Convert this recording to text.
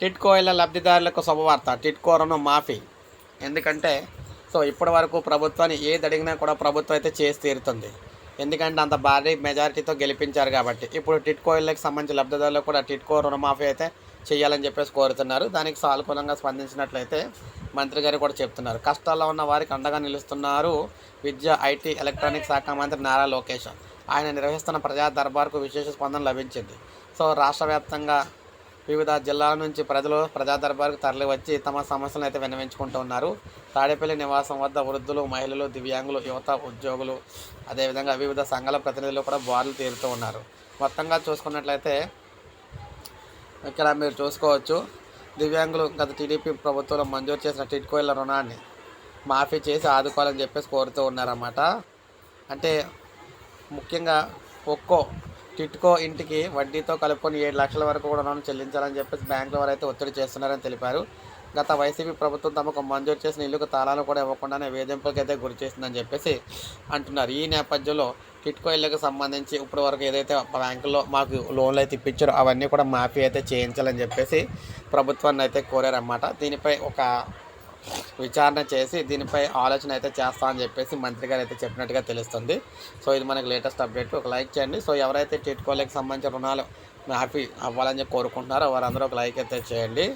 టిట్కోయిల లబ్ధిదారులకు శుభవార్త. టిట్కో రుణం మాఫీ. ఎందుకంటే సో ఇప్పటి వరకు ప్రభుత్వాన్ని ఏది అడిగినా కూడా ప్రభుత్వం అయితే చేసి తీరుతుంది. ఎందుకంటే అంత భారీ మెజారిటీతో గెలిపించారు కాబట్టి. ఇప్పుడు టిట్కో సంబంధించిన లబ్ధిదారులకు కూడా టిట్కో రుణమాఫీ అయితే చేయాలని చెప్పేసి కోరుతున్నారు. దానికి సానుకూలంగా స్పందించినట్లయితే మంత్రి గారు కూడా చెప్తున్నారు. కష్టాల్లో ఉన్న వారికి అండగా నిలుస్తున్నారు విద్య ఐటీ ఎలక్ట్రానిక్ శాఖ మంత్రి నారా లోకేష్. ఆయన నిర్వహిస్తున్న ప్రజా దర్బార్కు విశేష స్పందన లభించింది. సో రాష్ట్ర వ్యాప్తంగా వివిధ జిల్లాల నుంచి ప్రజలు ప్రజా దర్బార్కు తమ సమస్యలను అయితే విన్నవించుకుంటూ ఉన్నారు. తాడేపల్లి నివాసం వద్ద వృద్ధులు మహిళలు దివ్యాంగులు యువత ఉద్యోగులు అదేవిధంగా వివిధ సంఘాల ప్రతినిధులు కూడా బారులు తీరుతూ ఉన్నారు. మొత్తంగా చూసుకున్నట్లయితే ఇక్కడ మీరు చూసుకోవచ్చు. దివ్యాంగులు గత టీడీపీ ప్రభుత్వంలో మంజూరు చేసిన టిట్కోయిల రుణాన్ని మాఫీ చేసి ఆదుకోవాలని చెప్పేసి కోరుతూ ఉన్నారన్నమాట. అంటే ముఖ్యంగా ఒక్కో టిట్కో ఇంటికి వడ్డీతో కలుపుకొని ఏడు లక్షల వరకు కూడా రుణం చెల్లించాలని చెప్పేసి బ్యాంకుల వారు అయితే ఒత్తిడి చేస్తున్నారని తెలిపారు. గత వైసీపీ ప్రభుత్వం తమకు మంజూరు చేసిన ఇల్లుకు తాళాలు కూడా ఇవ్వకుండానే వేధింపులకు అయితే గురి చేసిందని చెప్పేసి అంటున్నారు. ఈ నేపథ్యంలో టిట్కో ఇళ్ళకు సంబంధించి ఇప్పటి వరకు ఏదైతే బ్యాంకుల్లో మాకు లోన్లు అయితే ఇప్పించారో అవన్నీ కూడా మాఫీ అయితే చేయించాలని చెప్పేసి ప్రభుత్వాన్ని అయితే కోరారన్నమాట. దీనిపై ఒక విచారణ చేసి దీనిపై ఆలోచన అయితే చేస్తా అని చెప్పేసి మంత్రి గారు అయితే చెప్పినట్టుగా తెలుస్తుంది. సో ఇది మనకు లేటెస్ట్ అప్డేట్. ఒక లైక్ చేయండి. సో ఎవరైతే టిట్కోలకి సంబంధించిన రుణాలు మాఫీ అవ్వాలని చెప్పి కోరుకుంటున్నారో వారందరూ ఒక లైక్ అయితే చేయండి.